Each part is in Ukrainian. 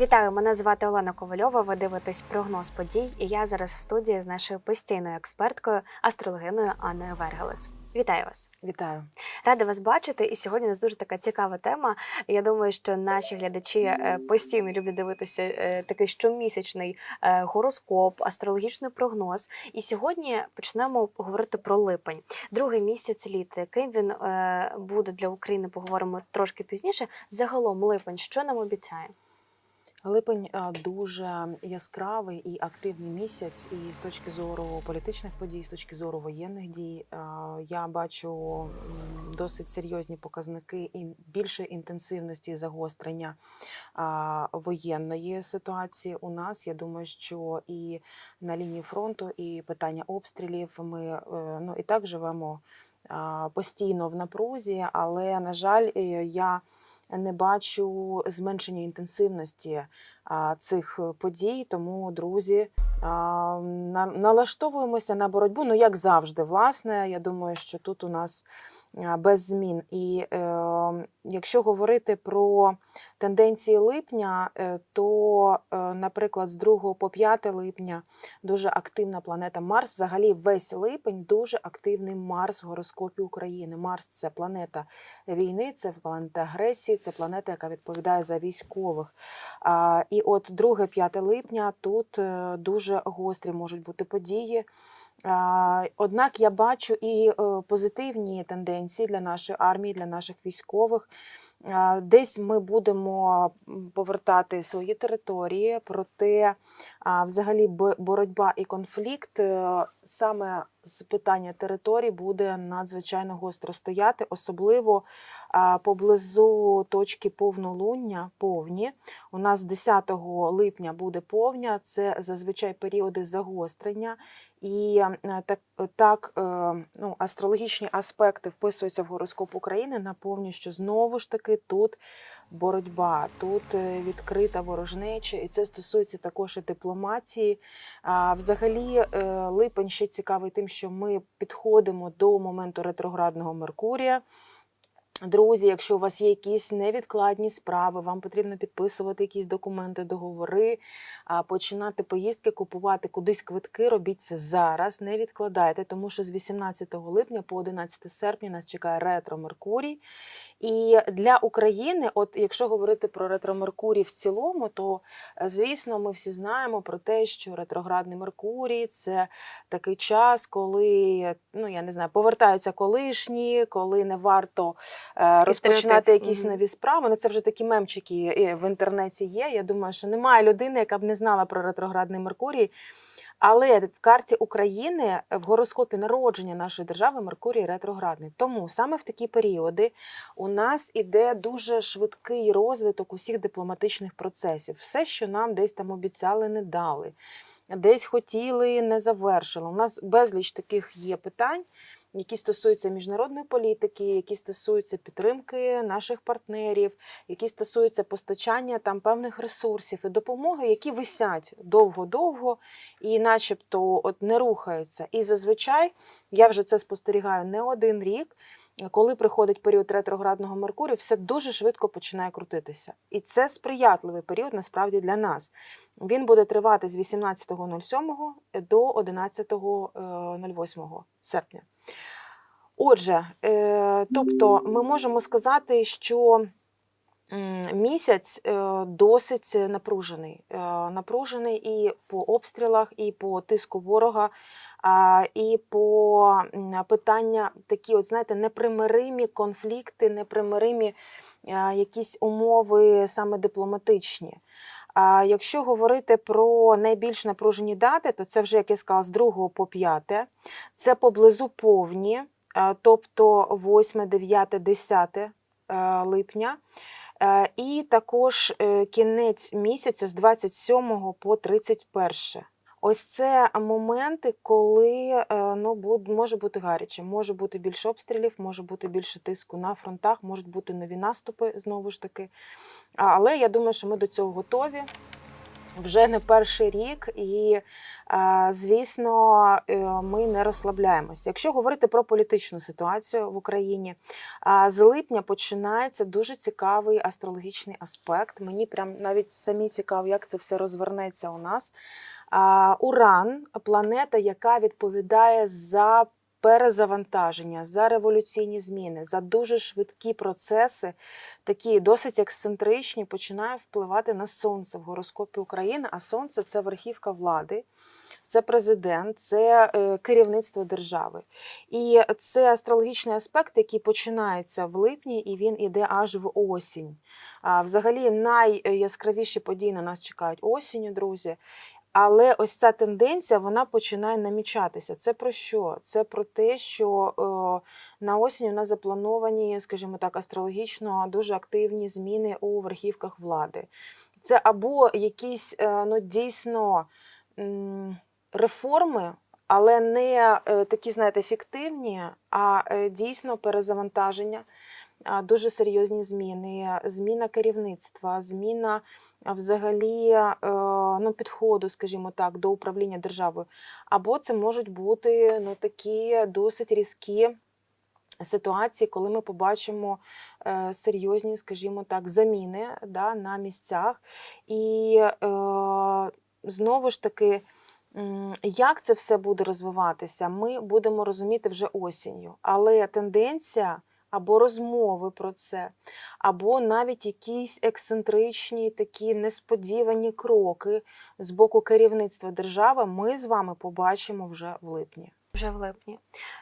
Вітаю, мене звати Олена Ковальова. Ви дивитесь прогноз подій, і я зараз в студії з нашою постійною експерткою, астрологиною Анною Вергелес. Вітаю вас! Вітаю. Рада вас бачити. І сьогодні у нас дуже така цікава тема. Я думаю, що наші глядачі е, постійно люблять дивитися е, такий щомісячний е, гороскоп, астрологічний прогноз. І сьогодні почнемо говорити про липень, другий місяць літа. Яким він буде для України? Поговоримо трошки пізніше. Загалом липень, що нам обіцяє? Липень дуже яскравий і активний місяць, і з точки зору політичних подій, з точки зору воєнних дій, я бачу досить серйозні показники і більшої інтенсивності загострення воєнної ситуації у нас. Я думаю, що і на лінії фронту, і питання обстрілів ми е, ну і так живемо постійно в напрузі, але на жаль, е, я не бачу зменшення інтенсивності цих подій. Тому, друзі, налаштовуємося на боротьбу. Ну, як завжди, власне. Я думаю, що тут у нас без змін. І е, якщо говорити про тенденції липня, е, то, е, наприклад, з 2 по 5 липня дуже активна планета Марс. Взагалі, весь липень дуже активний Марс в гороскопі України. Марс це планета війни, це планета агресії, це планета, яка відповідає за військових. І от 2-5 липня тут е, дуже гострі можуть бути події. Однак я бачу і е, позитивні тенденції для нашої армії, для наших військових. Десь ми будемо повертати свої території, проте взагалі боротьба і конфлікт е, саме з питання територій буде надзвичайно гостро стояти, особливо поблизу точки повнолуння, повні. У нас 10 липня буде повня, це зазвичай періоди загострення. І е, так, так е, ну, астрологічні аспекти вписуються в гороскоп України на повні, що знову ж таки тут боротьба, тут е, відкрита ворожнеча, і це стосується також і дипломатії. А, Взагалі, е, липень ще цікавий тим, що ми підходимо до моменту ретроградного Меркурія. Друзі, якщо у вас є якісь невідкладні справи, вам потрібно підписувати якісь документи, договори, починати поїздки, купувати кудись квитки. Робіть це зараз, не відкладайте, тому що з 18 липня по 11 серпня нас чекає ретро Меркурій. І для України, от якщо говорити про ретро Меркурій в цілому, то е, звісно, ми всі знаємо про те, що ретроградний Меркурій це такий час, коли ну я не знаю, повертаються колишні, коли не варто е, розпочинати якісь нові справи. Ну це вже такі мемчики е, в інтернеті є. Я думаю, що немає людини, яка б не знала про ретроградний Меркурій. Але в карті України е, в гороскопі народження нашої держави Меркурій ретроградний. Тому саме в такі періоди у нас іде дуже швидкий розвиток усіх дипломатичних процесів. Все, що нам десь там обіцяли, не дали, десь хотіли, не завершили. У нас безліч таких є питань. Які стосуються міжнародної політики, які стосуються підтримки наших партнерів, які стосуються постачання там певних ресурсів і допомоги, які висять довго-довго і, начебто, от не рухаються. І зазвичай я вже це спостерігаю не один рік. Коли приходить період ретроградного Меркурію, все дуже швидко починає крутитися. І це сприятливий період насправді для нас. Він буде тривати з 18.07 до 11.08 серпня. Отже, е, тобто ми можемо сказати, що місяць е, досить напружений. Е, Напружений і по обстрілах, і по тиску ворога, і по питання такі, от знаєте, непримиримі конфлікти, непримиримі якісь умови саме дипломатичні. А якщо говорити про найбільш напружені дати, то це вже, як я сказала, з 2 по 5. Це поблизу повні, тобто 8, 9, 10 е, липня. Е, І також е, кінець місяця з 27 по 31. Ось це моменти, коли е, ну, може бути гаряче, може бути більше обстрілів, може бути більше тиску на фронтах, можуть бути нові наступи знову ж таки. Але я думаю, що ми до цього готові. вже не перший рік, і е, звісно, е, ми не розслабляємося. Якщо говорити про політичну ситуацію в Україні, з липня починається дуже цікавий астрологічний аспект. Мені прям навіть самі цікаво, як це все розвернеться у нас. Уран планета, яка відповідає за перезавантаження, за революційні зміни, за дуже швидкі процеси, такі досить ексцентричні, починає впливати на сонце в гороскопі України. А сонце це верхівка влади. Це президент, це е, керівництво держави. І це астрологічний аспект, який починається в липні, і він іде аж в осінь. А, взагалі, найяскравіші події на нас чекають осінню, друзі. Але ось ця тенденція вона починає намічатися. Це про що? Це про те, що е, на осінь у нас заплановані, скажімо так, астрологічно дуже активні зміни у верхівках влади. Це або якісь е, ну, дійсно реформи, але не е, такі, знаєте, фіктивні, а дійсно перезавантаження. Дуже серйозні зміни, зміна керівництва, зміна взагалі е, ну, підходу, скажімо так, до управління державою. Або це можуть бути ну, такі досить різкі ситуації, коли ми побачимо е, серйозні, скажімо так, заміни да, на місцях. І е, знову ж таки. Як це все буде розвиватися, ми будемо розуміти вже осінню. Але тенденція або розмови про це, або навіть якісь ексцентричні, такі несподівані кроки з боку керівництва держави ми з вами побачимо вже в липні. Вже в липні.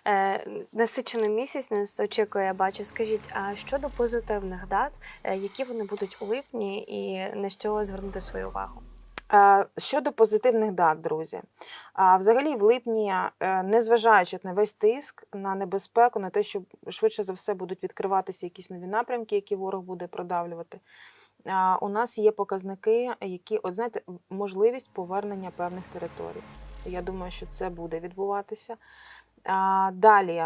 Е, насичений місяць нас очікує, я бачу. Скажіть, а щодо позитивних дат, е, які вони будуть у липні, і на що звернути свою увагу? Е, Щодо позитивних дат, друзі, взагалі в липні, е, незважаючи на весь тиск, на небезпеку, на те, що швидше за все будуть відкриватися якісь нові напрямки, які ворог буде продавлювати, у нас є показники, які, от знаєте, можливість повернення певних територій. Я думаю, що це буде відбуватися. Далі,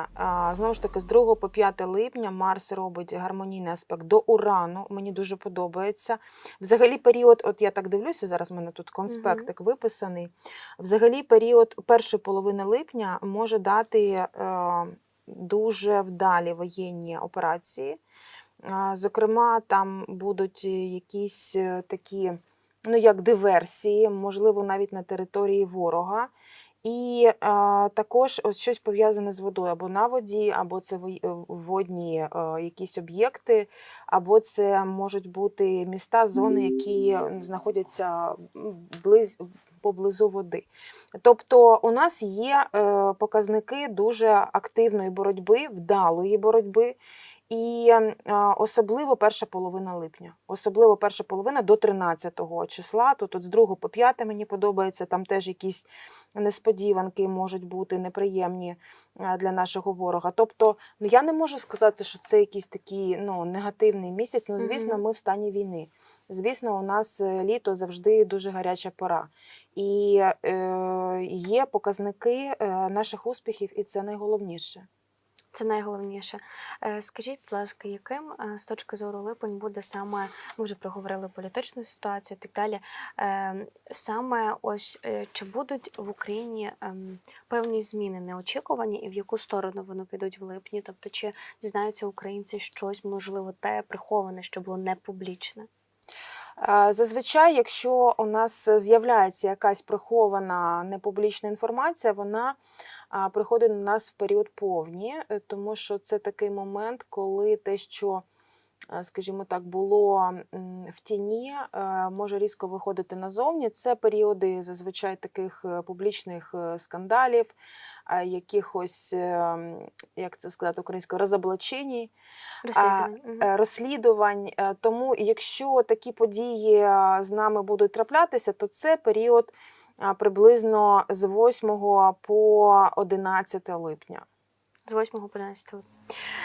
знову ж таки, з 2 по 5 липня Марс робить гармонійний аспект до Урану. Мені дуже подобається. Взагалі, період, от я так дивлюся, зараз в мене тут конспектик виписаний. Взагалі, період першої половини липня може дати е, дуже вдалі воєнні операції. Зокрема, там будуть якісь е, такі, ну як диверсії, можливо, навіть на території ворога. І е, також ось щось пов'язане з водою або на воді, або це е, водні е, якісь об'єкти, або це можуть бути міста, зони, які знаходяться близ, поблизу води. Тобто у нас є е, показники дуже активної боротьби, вдалої боротьби. І е, особливо перша половина липня, особливо перша половина до 13 числа. Тут от з 2 по 5 мені подобається. Там теж якісь несподіванки можуть бути неприємні е, для нашого ворога. Тобто, ну я не можу сказати, що це якийсь такий ну, негативний місяць. Ну, звісно, ми в стані війни. Звісно, у нас е, літо завжди дуже гаряча пора. І е, є показники е, наших успіхів, і це найголовніше. Це найголовніше. Е, Скажіть, будь ласка, яким е, з точки зору липень буде саме, ми вже проговорили політичну ситуацію і так далі. е, Саме ось чи будуть в Україні ем, певні зміни неочікувані, і в яку сторону вони підуть в липні? Тобто, чи дізнаються українці щось, можливо, те приховане, що було не публічне? Зазвичай, якщо у нас з'являється якась прихована непублічна інформація, вона приходить до нас в період повні, е, тому що це такий момент, коли те, що, скажімо так, було в тіні, е, може різко виходити назовні. Це періоди зазвичай таких е, публічних е, скандалів, е, якихось, е, м, як це сказати українською, розоблачень Розслідувань. Е, розслідувань. Е, Тому, якщо такі події е, з нами будуть траплятися, то це період приблизно з 8 по 11 липня. З 8 по 11 липня.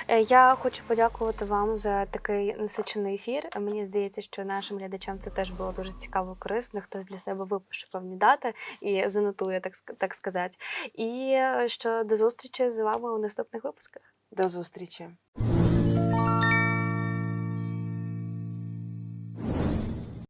Е, Я хочу подякувати вам за такий насичений ефір. Мені здається, що нашим глядачам це теж було дуже цікаво, корисно. Хтось для себе випише певні дати і занотує, так, так сказати. І е, що до зустрічі з вами у наступних випусках. До зустрічі!